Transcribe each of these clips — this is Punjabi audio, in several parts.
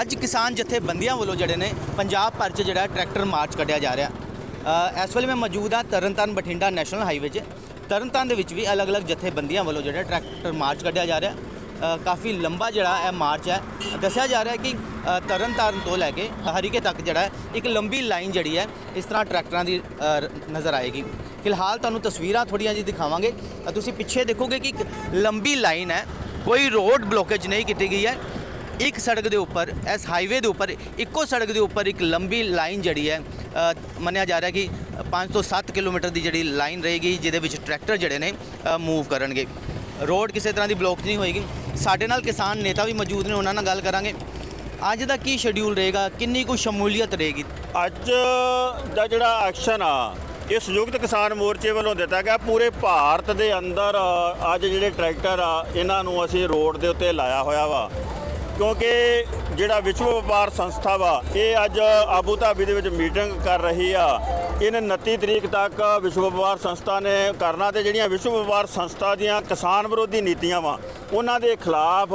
ਅੱਜ ਕਿਸਾਨ ਜਥੇਬੰਦੀਆਂ ਵੱਲੋਂ ਜਿਹੜੇ ਨੇ ਪੰਜਾਬ ਭਰ 'ਚ ਜਿਹੜਾ ਟਰੈਕਟਰ ਮਾਰਚ ਕੱਢਿਆ ਜਾ ਰਿਹਾ। ਇਸ ਵੇਲੇ ਮੈਂ ਮੌਜੂਦ ਹਾਂ ਤਰਨਤਾਰਨ ਬਠਿੰਡਾ ਨੈਸ਼ਨਲ ਹਾਈਵੇ 'ਚ। ਤਰਨਤਾਰਨ ਦੇ ਵਿੱਚ ਵੀ ਅਲੱਗ-ਅਲੱਗ ਜਥੇਬੰਦੀਆਂ ਵੱਲੋਂ ਜਿਹੜਾ ਟਰੈਕਟਰ ਮਾਰਚ ਕੱਢਿਆ ਜਾ ਰਿਹਾ। ਕਾਫੀ ਲੰਬਾ ਜਿਹੜਾ ਇਹ ਮਾਰਚ ਹੈ। ਦੱਸਿਆ ਜਾ ਰਿਹਾ ਕਿ ਅ, ਤਰਨਤਾਰਨ ਤੋਂ ਲੈ ਕੇ ਹਰੀਕੇ ਤੱਕ ਜਿਹੜਾ ਇੱਕ ਲੰਬੀ ਲਾਈਨ ਜਿਹੜੀ ਹੈ ਇਸ ਤਰ੍ਹਾਂ ਟਰੈਕਟਰਾਂ ਦੀ ਨਜ਼ਰ ਆਏਗੀ। ਫਿਲਹਾਲ ਤੁਹਾਨੂੰ ਤਸਵੀਰਾਂ ਥੋੜੀਆਂ ਜੀ ਦਿਖਾਵਾਂਗੇ। ਤੁਸੀਂ ਪਿੱਛੇ ਦੇਖੋਗੇ ਕਿ ਇੱਕ ਲੰਬੀ ਲਾਈਨ ਹੈ। ਕੋਈ ਰੋਡ ਬਲੋਕੇਜ ਨਹੀਂ ਕੀਤੀ ਗਈ ਹੈ। ਇੱਕ ਸੜਕ ਦੇ ਉੱਪਰ, ਇਸ ਹਾਈਵੇ ਦੇ ਉੱਪਰ, ਇੱਕੋ ਸੜਕ ਦੇ ਉੱਪਰ ਇੱਕ ਲੰਬੀ ਲਾਈਨ ਜਿਹੜੀ ਹੈ ਮੰਨਿਆ ਜਾ ਰਿਹਾ ਕਿ 5 ਤੋਂ 7 ਕਿਲੋਮੀਟਰ ਦੀ ਜਿਹੜੀ ਲਾਈਨ ਰਹੇਗੀ, ਜਿਹਦੇ ਵਿੱਚ ਟਰੈਕਟਰ ਜਿਹੜੇ ਨੇ ਮੂਵ ਕਰਨਗੇ। ਰੋਡ ਕਿਸੇ ਤਰ੍ਹਾਂ ਦੀ ਬਲੌਕ ਨਹੀਂ ਹੋਏਗੀ। ਸਾਡੇ ਨਾਲ ਕਿਸਾਨ ਨੇਤਾ ਵੀ ਮੌਜੂਦ ਨੇ, ਉਹਨਾਂ ਨਾਲ ਗੱਲ ਕਰਾਂਗੇ। ਅੱਜ ਦਾ ਕੀ ਸ਼ਡਿਊਲ ਰਹੇਗਾ? ਕਿੰਨੀ ਕੁ ਸ਼ਮੂਲੀਅਤ ਰਹੇਗੀ? ਅੱਜ ਦਾ ਜਿਹੜਾ ਐਕਸ਼ਨ ਆ, ਇਹ ਸੰਯੁਕਤ ਕਿਸਾਨ ਮੋਰਚੇ ਵੱਲੋਂ ਦਿੱਤਾ ਗਿਆ। ਪੂਰੇ ਭਾਰਤ ਦੇ ਅੰਦਰ ਅੱਜ ਜਿਹੜੇ ਟਰੈਕਟਰ ਆ, ਇਹਨਾਂ ਨੂੰ ਅਸੀਂ ਰੋਡ ਦੇ ਉੱਤੇ ਲਾਇਆ ਹੋਇਆ ਵਾ। ਕਿਉਂਕਿ ਜਿਹੜਾ ਵਿਸ਼ਵ ਵਪਾਰ ਸੰਸਥਾ ਵਾ, ਇਹ ਅੱਜ ਆਬੂ ਧਾਬੀ ਦੇ ਵਿੱਚ ਮੀਟਿੰਗ ਕਰ ਰਹੀ ਆ। ਇਹਨੇ 29 ਤਰੀਕ ਤੱਕ ਵਿਸ਼ਵ ਵਪਾਰ ਸੰਸਥਾ ਨੇ ਕਰਨਾ ਤੇ ਜਿਹੜੀਆਂ ਵਿਸ਼ਵ ਵਪਾਰ ਸੰਸਥਾ ਦੀਆਂ ਕਿਸਾਨ ਵਿਰੋਧੀ ਨੀਤੀਆਂ ਵਾ, ਉਹਨਾਂ ਦੇ ਖਿਲਾਫ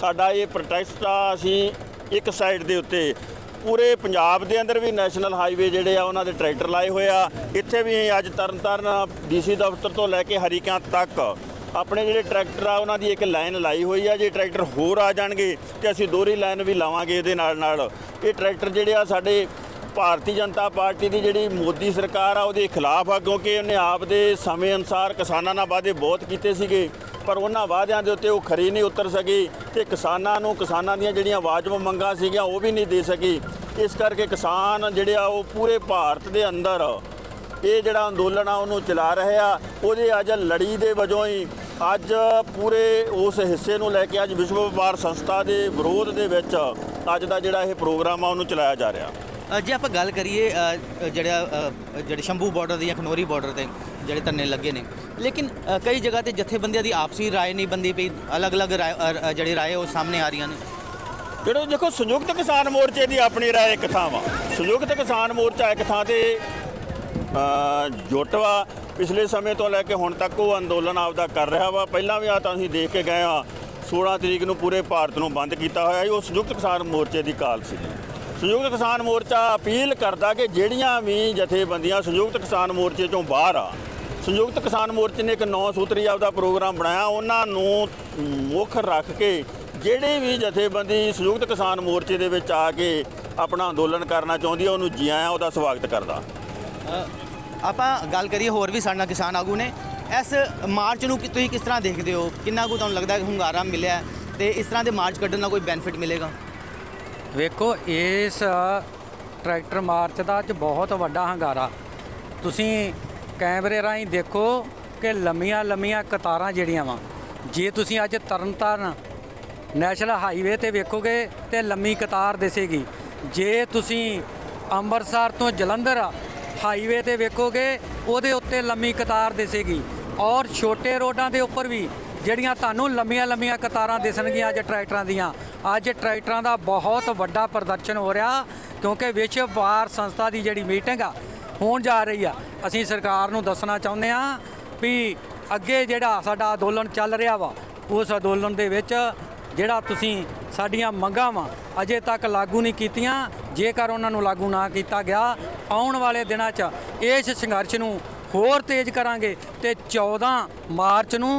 ਸਾਡਾ ਇਹ ਪ੍ਰੋਟੈਸਟ ਆ, ਅਸੀਂ ਇੱਕ ਸਾਈਡ ਦੇ ਉੱਤੇ। ਪੂਰੇ ਪੰਜਾਬ ਦੇ ਅੰਦਰ ਵੀ ਨੈਸ਼ਨਲ ਹਾਈਵੇ ਜਿਹੜੇ ਆ, ਉਹਨਾਂ ਦੇ ਟਰੈਕਟਰ ਲਾਏ ਹੋਏ ਆ। ਇੱਥੇ ਵੀ ਅੱਜ ਤਰਨਤਾਰਨ ਡੀਸੀ ਦਫ਼ਤਰ ਤੋਂ ਲੈ ਕੇ ਹਰੀਕਿਆਂ ਤੱਕ ਆਪਣੇ ਜਿਹੜੇ ਟਰੈਕਟਰ ਆ, ਉਹਨਾਂ ਦੀ ਇੱਕ ਲਾਈਨ ਲਾਈ ਹੋਈ ਆ। ਜੇ ਟਰੈਕਟਰ ਹੋਰ ਆ ਜਾਣਗੇ ਤੇ ਅਸੀਂ ਦੋਹਰੀ ਲਾਈਨ ਵੀ ਲਾਵਾਂਗੇ ਇਹਦੇ ਨਾਲ ਨਾਲ। ਇਹ ਟਰੈਕਟਰ ਜਿਹੜੇ ਆ, ਸਾਡੇ ਭਾਰਤੀ ਜਨਤਾ ਪਾਰਟੀ ਦੀ ਜਿਹੜੀ ਮੋਦੀ ਸਰਕਾਰ ਆ, ਉਹਦੇ ਖਿਲਾਫ ਆ, ਕਿਉਂਕਿ ਉਹਨੇ ਆਪ ਦੇ ਸਮੇਂ ਅਨੁਸਾਰ ਕਿਸਾਨਾਂ ਨਾਲ ਵਾਅਦੇ ਬਹੁਤ ਕੀਤੇ ਸੀਗੇ। ਪਰ ਉਹਨਾਂ ਵਾਅਦਿਆਂ ਦੇ ਉੱਤੇ ਉਹ ਖਰੀ ਨਹੀਂ ਉਤਰ ਸਕੀ ਤੇ ਕਿਸਾਨਾਂ ਨੂੰ, ਕਿਸਾਨਾਂ ਦੀਆਂ ਜਿਹੜੀਆਂ ਵਾਜਬ ਮੰਗਾਂ ਸੀਗੀਆਂ, ਉਹ ਵੀ ਨਹੀਂ ਦੇ ਸਕੀ। ਇਸ ਕਰਕੇ ਕਿਸਾਨ ਜਿਹੜੇ ਆ, ਉਹ ਪੂਰੇ ਭਾਰਤ ਦੇ ਅੰਦਰ ਇਹ ਜਿਹੜਾ ਅੰਦੋਲਨ ਆ, ਉਹਨੂੰ ਚਲਾ ਰਹੇ ਆ। ਉਹਦੇ ਅੱਜ ਲੜੀ ਦੇ ਵਜੋਂ ਹੀ ਅੱਜ ਪੂਰੇ ਉਸ ਹਿੱਸੇ ਨੂੰ ਲੈ ਕੇ ਅੱਜ ਵਿਸ਼ਵ ਵਪਾਰ ਸੰਸਥਾ ਦੇ ਵਿਰੋਧ ਦੇ ਵਿੱਚ ਅੱਜ ਦਾ ਜਿਹੜਾ ਇਹ ਪ੍ਰੋਗਰਾਮ ਆ ਉਹਨੂੰ ਚਲਾਇਆ ਜਾ ਰਿਹਾ। ਜੇ ਆਪਾਂ ਗੱਲ ਕਰੀਏ ਜਿਹੜਾ ਜਿਹੜੇ ਸ਼ੰਭੂ ਬਾਰਡਰ ਦੇ ਜਾਂ ਖਨੋਰੀ ਬਾਰਡਰ ਤੇ ਜਿਹੜੇ ਧਰਨੇ ਲੱਗੇ ਨੇ ਲੇਕਿਨ ਕਈ ਜਗ੍ਹਾ ਤੇ ਜਥੇਬੰਦੀਆਂ ਦੀ ਆਪਸੀ ਰਾਏ ਨਹੀਂ ਬੰਦੀ ਪਈ ਅਲੱਗ-ਅਲੱਗ ਜਿਹੜੀ ਰਾਏ ਉਹ ਸਾਹਮਣੇ ਆ ਰਹੀਆਂ ਨੇ। ਜਿਹੜੇ ਦੇਖੋ ਸੰਯੁਕਤ ਕਿਸਾਨ ਮੋਰਚੇ ਦੀ ਆਪਣੀ ਰਾਏ ਇੱਕ ਥਾਂ ਵਾ। ਸੰਯੁਕਤ ਕਿਸਾਨ ਮੋਰਚਾ ਇੱਕ ਥਾਂ ਤੇ ਅ, ਜੁੱਟ ਵਾ ਪਿਛਲੇ ਸਮੇਂ ਤੋਂ ਲੈ ਕੇ ਹੁਣ ਤੱਕ ਉਹ ਅੰਦੋਲਨ ਆਪਦਾ ਕਰ ਰਿਹਾ ਵਾ। ਪਹਿਲਾਂ ਵੀ ਆ ਤਾਂ ਅਸੀਂ ਦੇਖ ਕੇ ਗਏ ਆ 16 ਤਰੀਕ ਨੂੰ ਪੂਰੇ ਭਾਰਤ ਨੂੰ ਬੰਦ ਕੀਤਾ ਹੋਇਆ ਸੀ। ਉਹ ਸੰਯੁਕਤ ਕਿਸਾਨ ਮੋਰਚੇ ਦੀ ਕਾਲ ਸੀ। ਸੰਯੁਕਤ ਕਿਸਾਨ ਮੋਰਚਾ ਅਪੀਲ ਕਰਦਾ ਕਿ ਜਿਹੜੀਆਂ ਵੀ ਜਥੇਬੰਦੀਆਂ ਸੰਯੁਕਤ ਕਿਸਾਨ ਮੋਰਚੇ ਚੋਂ ਬਾਹਰ ਆ, ਸੰਯੁਕਤ ਕਿਸਾਨ ਮੋਰਚੇ ਨੇ ਇੱਕ ਨੌ ਸੂਤਰੀ ਆਪਦਾ ਪ੍ਰੋਗਰਾਮ ਬਣਾਇਆ, ਉਹਨਾਂ ਨੂੰ ਮੁੱਖ ਰੱਖ ਕੇ ਜਿਹੜੇ ਵੀ ਜਥੇਬੰਦੀ ਸੰਯੁਕਤ ਕਿਸਾਨ ਮੋਰਚੇ ਦੇ ਵਿੱਚ ਆ ਕੇ ਆਪਣਾ ਅੰਦੋਲਨ ਕਰਨਾ ਚਾਹੁੰਦੀ ਹੈ ਉਹਨੂੰ ਜੀ ਆਇਆਂ, ਉਹਦਾ ਸਵਾਗਤ ਕਰਦਾ। ਆਪਾਂ ਗੱਲ ਕਰੀਏ ਹੋਰ ਵੀ ਸਾਡੇ ਨਾਲ ਕਿਸਾਨ ਆਗੂ ਨੇ, ਇਸ ਮਾਰਚ ਨੂੰ ਕਿ ਤੁਸੀਂ ਕਿਸ ਤਰ੍ਹਾਂ ਦੇਖਦੇ ਹੋ? ਕਿੰਨਾ ਕੁ ਤੁਹਾਨੂੰ ਲੱਗਦਾ ਹੈ ਹੁੰਗਾਰਾ ਮਿਲਿਆ ਹੈ ਤੇ ਇਸ ਤਰ੍ਹਾਂ ਦੇ ਮਾਰਚ ਕੱਢਣ ਨਾਲ ਕੋਈ ਬੈਨੀਫਿਟ ਮਿਲੇਗਾ? ਵੇਖੋ, ਇਸ ਟਰੈਕਟਰ ਮਾਰਚ ਦਾ ਅੱਜ ਬਹੁਤ ਵੱਡਾ ਹੰਗਾਰਾ। ਤੁਸੀਂ ਕੈਮਰੇ ਰਾਹੀਂ ਦੇਖੋ ਕਿ ਲੰਮੀਆਂ ਲੰਮੀਆਂ ਕਤਾਰਾਂ ਜਿਹੜੀਆਂ ਵਾ। ਜੇ ਤੁਸੀਂ ਅੱਜ ਤਰਨਤਾਰਨ ਨੈਸ਼ਨਲ ਹਾਈਵੇ ਤੇ ਵੇਖੋਗੇ ਤੇ ਲੰਮੀ ਕਤਾਰ ਦਿਸੇਗੀ। ਜੇ ਤੁਸੀਂ ਅੰਮ੍ਰਿਤਸਰ ਤੋਂ ਜਲੰਧਰ ਹਾਈਵੇ ਤੇ ਵੇਖੋਗੇ, ਉਹਦੇ ਉੱਤੇ ਲੰਮੀ ਕਤਾਰ ਦਿਸੇਗੀ। ਔਰ ਛੋਟੇ ਰੋਡਾਂ ਦੇ ਉੱਪਰ ਵੀ ਜਿਹੜੀਆਂ ਤੁਹਾਨੂੰ ਲੰਮੀਆਂ ਲੰਮੀਆਂ ਕਤਾਰਾਂ ਦਿਸਣਗੀਆਂ ਅੱਜ ਟਰੈਕਟਰਾਂ ਦੀਆਂ, ਅੱਜ ਟਰੈਕਟਰਾਂ ਦਾ ਬਹੁਤ ਵੱਡਾ ਪ੍ਰਦਰਸ਼ਨ ਹੋ ਰਿਹਾ, ਕਿਉਂਕਿ ਵਿਸ਼ਵ ਵਪਾਰ ਸੰਸਥਾ ਦੀ ਜਿਹੜੀ ਮੀਟਿੰਗ ਆ, ਹੋਣ ਜਾ ਰਹੀ ਆ। ਅਸੀਂ ਸਰਕਾਰ ਨੂੰ ਦੱਸਣਾ ਚਾਹੁੰਦੇ ਆ ਵੀ ਅੱਗੇ ਜਿਹੜਾ ਸਾਡਾ ਅੰਦੋਲਨ ਚੱਲ ਰਿਹਾ ਵਾ, ਉਸ ਅੰਦੋਲਨ ਦੇ ਵਿੱਚ ਜਿਹੜਾ ਤੁਸੀਂ ਸਾਡੀਆਂ ਮੰਗਾਂ ਵਾ, ਅਜੇ ਤੱਕ ਲਾਗੂ ਨਹੀਂ ਕੀਤੀਆਂ, ਜੇਕਰ ਉਹਨਾਂ ਨੂੰ ਲਾਗੂ ਨਾ ਕੀਤਾ ਗਿਆ ਆਉਣ ਵਾਲੇ ਦਿਨਾਂ 'ਚ ਇਸ ਸੰਘਰਸ਼ ਨੂੰ ਹੋਰ ਤੇਜ਼ ਕਰਾਂਗੇ ਤੇ 14 ਮਾਰਚ ਨੂੰ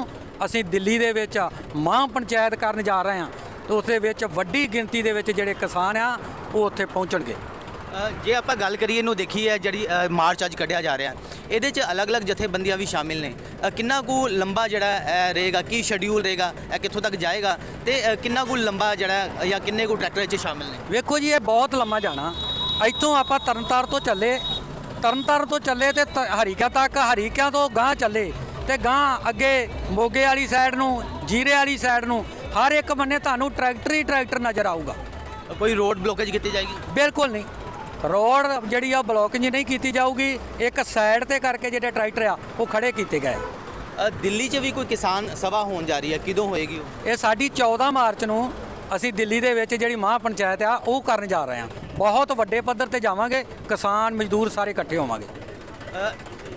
ਅਸੀਂ ਦਿੱਲੀ ਦੇ ਵਿੱਚ ਮਾਂ ਪੰਚਾਇਤ ਕਰਨ ਜਾ ਰਹੇ ਹਾਂ। ਤੇ ਉਸ ਦੇ ਵਿੱਚ ਵੱਡੀ ਗਿਣਤੀ ਦੇ ਵਿੱਚ ਜਿਹੜੇ ਕਿਸਾਨ ਆ ਉਹ ਉੱਥੇ ਪਹੁੰਚਣਗੇ। ਜੇ ਆਪਾਂ ਗੱਲ ਕਰੀਏ ਇਹਨੂੰ ਦੇਖੀਏ ਜਿਹੜੀ ਮਾਰਚ ਅੱਜ ਕੱਢਿਆ ਜਾ ਰਿਹਾ। ਇਹਦੇ 'ਚ ਅਲੱਗ-ਅਲੱਗ ਜਥੇਬੰਦੀਆਂ ਵੀ ਸ਼ਾਮਿਲ ਨੇ। ਕਿੰਨਾ ਕੁ ਲੰਬਾ ਜਿਹੜਾ ਰਹੇਗਾ ਕੀ ਸ਼ਡਿਊਲ ਰਹੇਗਾ ਇਹ ਕਿੱਥੋਂ ਤੱਕ ਜਾਏਗਾ ਤੇ ਕਿੰਨਾ ਕੁ ਲੰਬਾ ਜਿਹੜਾ ਜਾਂ ਕਿੰਨੇ ਕੁ ਟਰੈਕਟਰ ਇਹ 'ਚ ਸ਼ਾਮਿਲ ਨੇ? ਵੇਖੋ ਜੀ ਇਹ ਬਹੁਤ ਲੰਮਾ ਜਾਣਾ। ਇੱਥੋਂ ਆਪਾਂ ਤਰਨਤਾਰ ਤੋਂ ਚੱਲੇ। ਤਰਨਤਾਰ ਤੋਂ ਚੱਲੇ ਤੇ ਹਰੀਕਾ ਤੱਕ ਹਰੀਕਿਆਂ ਤੋਂ ਗਾਂ ਚੱਲੇ ਤੇ ਗਾਂ ਅੱਗੇ ਮੋਗੇ ਵਾਲੀ ਸਾਈਡ ਨੂੰ ਜੀਰੇ ਵਾਲੀ ਸਾਈਡ ਨੂੰ ਹਰ ਇੱਕ ਬੰਨੇ ਤੁਹਾਨੂੰ ਟਰੈਕਟਰ ਹੀ ਟਰੈਕਟਰ ਨਜ਼ਰ ਆਊਗਾ। ਕੋਈ ਰੋਡ ਬਲੋਕੇਜ ਕੀਤੀ ਜਾਏਗੀ? ਬਿਲਕੁਲ ਨਹੀਂ। ਰੋਡ ਜਿਹੜੀ ਆ ਬਲੌਕਿੰਗ ਨਹੀਂ ਕੀਤੀ ਜਾਊਗੀ ਇੱਕ ਸਾਈਡ ਤੇ ਕਰਕੇ ਜਿਹੜੇ ਟਰੈਕਟਰ ਆ ਉਹ ਖੜੇ ਕੀਤੇ ਗਏ। ਦਿੱਲੀ 'ਚ ਵੀ ਕੋਈ ਕਿਸਾਨ ਸਭਾ ਹੋਣ ਜਾ ਰਹੀ ਹੈ ਕਿਦੋਂ ਹੋਏਗੀ ਉਹ? ਇਹ ਸਾਡੀ 14 ਮਾਰਚ ਨੂੰ ਅਸੀਂ ਦਿੱਲੀ ਦੇ ਵਿੱਚ ਜਿਹੜੀ ਮਹਾਂ ਪੰਚਾਇਤ ਆ ਉਹ ਕਰਨ ਜਾ ਰਹੇ ਹਾਂ। ਬਹੁਤ ਵੱਡੇ ਪੱਧਰ ਤੇ ਜਾਵਾਂਗੇ ਕਿਸਾਨ ਮਜ਼ਦੂਰ ਸਾਰੇ ਇਕੱਠੇ ਹੋਵਾਂਗੇ।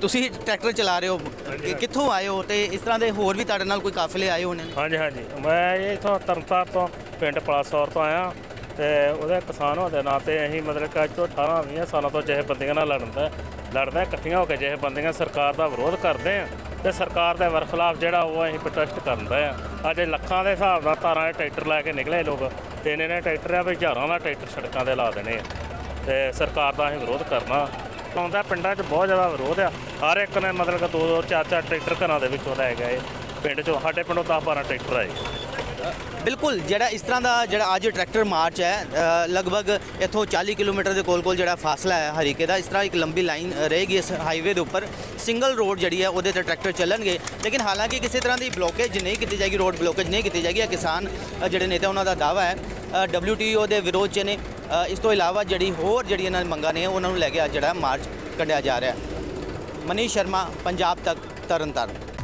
ਤੁਸੀਂ ਟਰੈਕਟਰ ਚਲਾ ਰਹੇ ਹੋ ਕਿ- ਕਿੱਥੋਂ ਆਏ ਹੋ ਤੇ ਇਸ ਤਰ੍ਹਾਂ ਦੇ ਹੋਰ ਵੀ ਤੁਹਾਡੇ ਨਾਲ ਕੋਈ ਕਾਫਲੇ ਆਏ ਹੋਣੇ ਨੇ? ਹਾਂਜੀ ਹਾਂਜੀ। ਮੈਂ ਇਹ ਇਥੋਂ ਤਰਨਤਾਰ ਤੋਂ ਪਿੰਡ ਪਲਾਸੌਰ ਤੋਂ ਆਇਆ। ਤੇ ਉਹਦੇ ਕਿਸਾਨ ਹੋਣ ਦੇ ਨਾਤੇ ਅਸੀਂ ਮਤਲਬ ਕਿ ਅੱਜ ਤੋਂ 18 20 ਸਾਲਾਂ ਤੋਂ ਜਿਹੇ ਬੰਦੀਆਂ ਨਾਲ ਲੜਦਾ ਲੜਦਾ ਇਕੱਠੀਆਂ ਹੋ ਕੇ ਜਿਹੇ ਬੰਦੀਆਂ ਸਰਕਾਰ ਦਾ ਵਿਰੋਧ ਕਰਦੇ ਆ। ਤੇ ਸਰਕਾਰ ਦੇ ਵਰਖਲਾਫ ਜਿਹੜਾ ਉਹ ਅਸੀਂ ਪ੍ਰੋਟੈਸਟ ਕਰਦਾ ਆ। ਅੱਜ ਲੱਖਾਂ ਦੇ ਹਿਸਾਬ ਨਾਲ ਤਾਰਾਂ ਦੇ ਟਰੈਕਟਰ ਲੈ ਕੇ ਨਿਕਲੇ ਲੋਕ। ਤੇ ਇਹਨਾਂ ਨੇ ਟਰੈਕਟਰ ਆ, ਵੀ ਹਜ਼ਾਰਾਂ ਦਾ ਟਰੈਕਟਰ ਸੜਕਾਂ ਤੇ ਲਾ ਦੇਣੇ ਆ। ਤੇ ਸਰਕਾਰ ਦਾ ਅਸੀਂ ਵਿਰੋਧ ਕਰਨਾ। ਆਉਂਦਾ ਪਿੰਡਾਂ 'ਚ ਬਹੁਤ ਜ਼ਿਆਦਾ ਵਿਰੋਧ ਆ। ਹਰ ਇੱਕ ਨੇ ਮਤਲਬ ਕਿ ਦੋ ਦੋ ਚਾਰ ਚਾਰ ਟਰੈਕਟਰ ਘਰਾਂ ਦੇ ਵਿੱਚੋਂ ਲੈ ਗਏ ਪਿੰਡ 'ਚੋਂ, ਸਾਡੇ ਪਿੰਡੋਂ 10 12 ਟਰੈਕਟਰ ਆਏ। ਬਿਲਕੁਲ, ਜਿਹੜਾ ਇਸ ਤਰ੍ਹਾਂ ਦਾ ਜਿਹੜਾ ਅੱਜ ਟਰੈਕਟਰ ਮਾਰਚ ਹੈ ਲਗਭਗ ਇੱਥੋਂ 40 ਕਿਲੋਮੀਟਰ ਦੇ ਕੋਲ-ਕੋਲ ਜਿਹੜਾ ਫਾਸਲਾ ਹੈ ਹਰੀਕੇ ਦਾ, ਇਸ ਤਰ੍ਹਾਂ ਇੱਕ ਲੰਬੀ ਲਾਈਨ ਰਹੇਗੀ ਇਸ ਹਾਈਵੇ ਦੇ ਉੱਪਰ। ਸਿੰਗਲ ਰੋਡ ਜਿਹੜੀ ਹੈ, ਉਹਦੇ ਤੇ ਟਰੈਕਟਰ ਚੱਲਣਗੇ। ਲੇਕਿਨ ਹਾਲਾਂਕਿ ਕਿਸੇ ਤਰ੍ਹਾਂ ਦੀ ਬਲੋਕੇਜ ਨਹੀਂ ਕੀਤੀ ਜਾਏਗੀ ਰੋਡ ਬਲੋਕੇਜ ਨਹੀਂ ਕੀਤੀ ਜਾਏਗੀ। ਕਿਸਾਨ ਜਿਹੜੇ ਨੇ ਤਾਂ ਉਹਨਾਂ ਦਾ ਦਾਵਾ ਹੈ। WTO ਦੇ ਵਿਰੋਧ 'ਚ ਨੇ। ਇਸ ਤੋਂ ਇਲਾਵਾ ਜਿਹੜੀ ਹੋਰ ਜਿਹੜੀਆਂ ਇਹਨਾਂ ਮੰਗਾਂ ਨੇ, ਉਹਨਾਂ ਨੂੰ ਲੈ ਕੇ ਅੱਜ ਜਿਹੜਾ ਮਾਰਚ ਕੱਢਿਆ ਜਾ ਰਿਹਾ ਹੈ। ਮਨੀਸ਼ ਸ਼ਰਮਾ, ਪੰਜਾਬ ਤੱਕ, ਤਰਨਤਾਰਨ।